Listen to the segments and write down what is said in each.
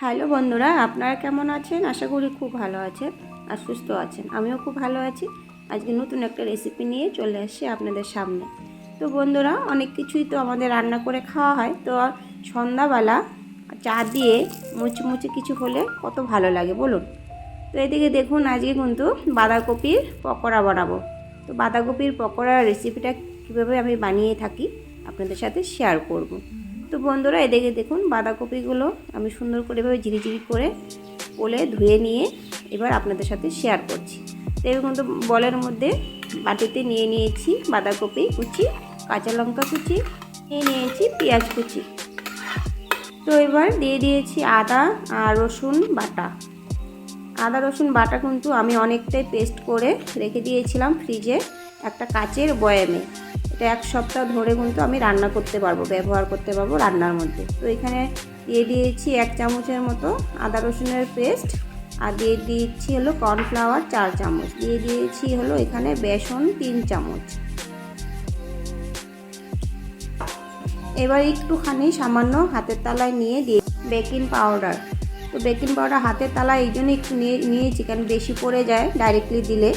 Hello বন্ধুরা, আপনারা কেমন আছেন? আশা করি খুব ভালো আছেন আর সুস্থ আছেন। আমিও খুব ভালো আছি। আজকে নতুন একটা রেসিপি নিয়ে চলে আসছি আপনাদের সামনে। তো বন্ধুরা, অনেক কিছুই তো আমাদের রান্না করে খাওয়া হয়। তো সন্ধ্যাবেলা চা দিয়ে মুচমুচে কিছু হলে কত ভালো লাগে বলুন? তো এদিকে দেখুন, আজকে কিন্তু বাঁধাকপির পকোড়া বানাবো। তো বাঁধাকপির পকোড়ার রেসিপিটা কীভাবে আমি বানিয়ে থাকি আপনাদের সাথে শেয়ার করব। তো বন্ধুরা, এদিকে দেখুন বাঁধাকপিগুলো আমি সুন্দর করে এভাবে ঝিরিঝিরি করে পোলে ধুয়ে নিয়ে এবার আপনাদের সাথে শেয়ার করছি। তো এবার কিন্তু বলের মধ্যে বাটিতে নিয়ে নিয়েছি বাঁধাকপি কুচি, কাঁচা লঙ্কা কুচি, নিয়ে নিয়েছি পেঁয়াজ কুচি। তো এবার দিয়ে দিয়েছি আদা আর রসুন বাটা। আদা রসুন বাটা কিন্তু আমি অনেকটাই পেস্ট করে রেখে দিয়েছিলাম ফ্রিজে একটা কাচের বয়ামে। এটা এক সপ্তাহ ধরে কিন্তু আমি রান্না করতে পারব, ব্যবহার করতে পারব রান্নার মধ্যে। তো এখানে দিয়ে দিয়েছি এক চামচের মতো আদা রসুনের পেস্ট আর দিয়ে দিয়েছি হলো কর্নফ্লাওয়ার চার চামচ। দিয়ে দিয়েছি হলো এখানে বেসন তিন চামচ। এবার একটুখানি সামান্য হাতের তালায় নিয়ে দিয়ে বেকিং পাউডার। তো বেকিং পাউডার হাতের তালায় এই জন্য একটু নিয়ে নিয়েছি, কারণ বেশি পড়ে যায় ডাইরেক্টলি দিলে।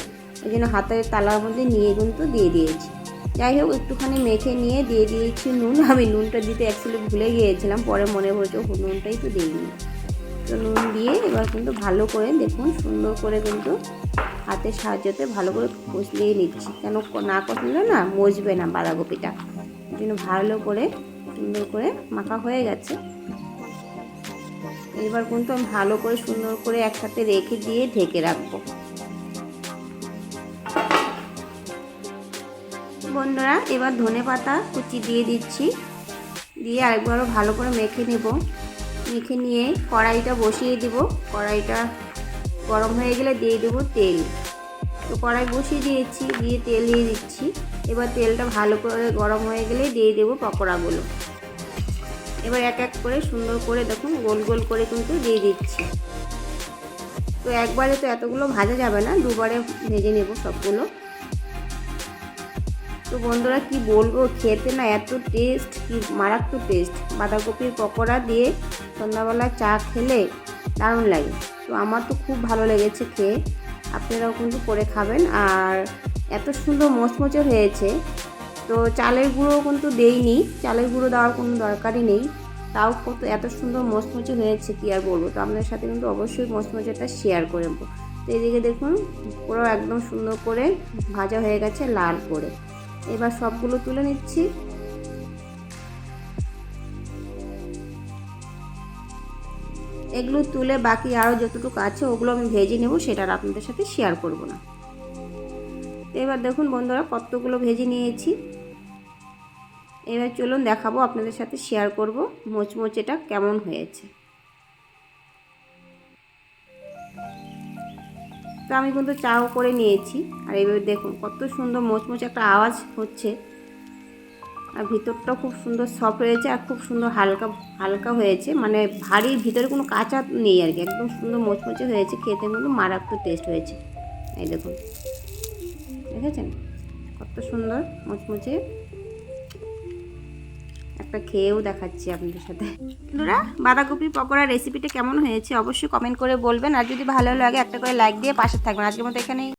এই জন্য হাতের তালার মধ্যে নিয়ে কিন্তু দিয়ে দিয়েছি। যাই হোক, একটুখানি মেখে নিয়ে দিয়ে দিয়েছি নুন। আমি নুনটা দিতে অ্যাকচুয়ালি ভুলে গিয়েছিলাম, পরে মনে হয়েছে নুনটাই তো দিইনি। তো নুন দিয়ে এবার কিন্তু ভালো করে দেখুন, সুন্দর করে কিন্তু হাতের সাহায্যতে ভালো করে কষলিয়ে নিচ্ছি। কেন না কষলে না মজবে না বাঁধাকপিটা। এই জন্য ভালো করে, সুন্দর করে মাখা হয়ে গেছে। এবার কিন্তু আমি ভালো করে সুন্দর করে একসাথে রেখে দিয়ে ঢেকে রাখব। বন্ধুরা, এবার ধনে পাতা কুচি দিয়ে দিচ্ছি। দিয়ে আরেকবারও ভালো করে মেখে নেব। মেখে নিয়ে কড়াইটা বসিয়ে দিব। কড়াইটা গরম হয়ে গেলে দিয়ে দেবো তেল। তো কড়াই বসিয়ে দিয়েছি, দিয়ে তেল দিয়ে দিচ্ছি। এবার তেলটা ভালো করে গরম হয়ে গেলে দিয়ে দেবো পকোড়াগুলো। এবার এক এক করে সুন্দর করে দেখুন, গোল গোল করে কিন্তু দিয়ে দিচ্ছি। তো একবারে তো এতগুলো ভাজা যাবে না, দুবারে ভেজে নেব সবগুলো। তো বন্ধুরা কি বলব, খেতে না এত টেস্ট কি মারাত্মক টেস্ট বাঁধাকপির পকোড়া দিয়ে সন্ধ্যাবেলা চা খেলে দারুণ লাগে। তো আমার তো খুব ভালো লেগেছে খেয়ে। আপনারাও কিন্তু করে খাবেন। আর এত সুন্দর মচমচে হয়েছে। তো চালের গুঁড়ো কিন্তু দেইনি। চালের গুঁড়ো দেওয়ার কোনো দরকারই নেই। তাও কত, এত সুন্দর মচমচে হয়েছে, কি আর বলব। তো আপনাদের সাথে কিন্তু অবশ্যই মচমচেটা শেয়ার করে নেব। তো এদিকে দেখুন, পুরো একদম সুন্দর করে ভাজা হয়ে গেছে, লাল করে। এবার সবগুলো তুলে নিচ্ছি। এগুলো তুলে বাকি আরও যতটুকু আছে, ওগুলো আমি ভেজে নেব, সেটা আর আপনাদের সাথে শেয়ার করব না। এবার দেখুন বন্ধুরা, কতগুলো ভেজে নিয়েছি। এবার চলুন দেখাবো, আপনাদের সাথে শেয়ার করব, মোচমোচেটা কেমন হয়েছে। তো আমি কিন্তু চাও করে নিয়েছি। আর এইভাবে দেখুন, কত সুন্দর মোচমোচে একটা আওয়াজ হচ্ছে। আর ভিতরটাও খুব সুন্দর সফট হয়েছে আর খুব সুন্দর হালকা হালকা হয়েছে। মানে ভারী, ভিতরে কোনো কাঁচা নেই আর কি। একদম সুন্দর মোচমোচে হয়েছে। খেতে কিন্তু মারাত্মক টেস্ট হয়েছে। এই দেখুন, দেখেছেন? কত সুন্দর মুচমুচে। একটা খেয়েও দেখাচ্ছি আপনাদের সাথে। বন্ধুরা, বাঁধাকপির পকোড়া রেসিপিটা কেমন হয়েছে অবশ্যই কমেন্ট করে বলবেন। আর যদি ভালো লাগে, একটা করে লাইক দিয়ে পাশে থাকবেন। আজকের মতো এখানেই।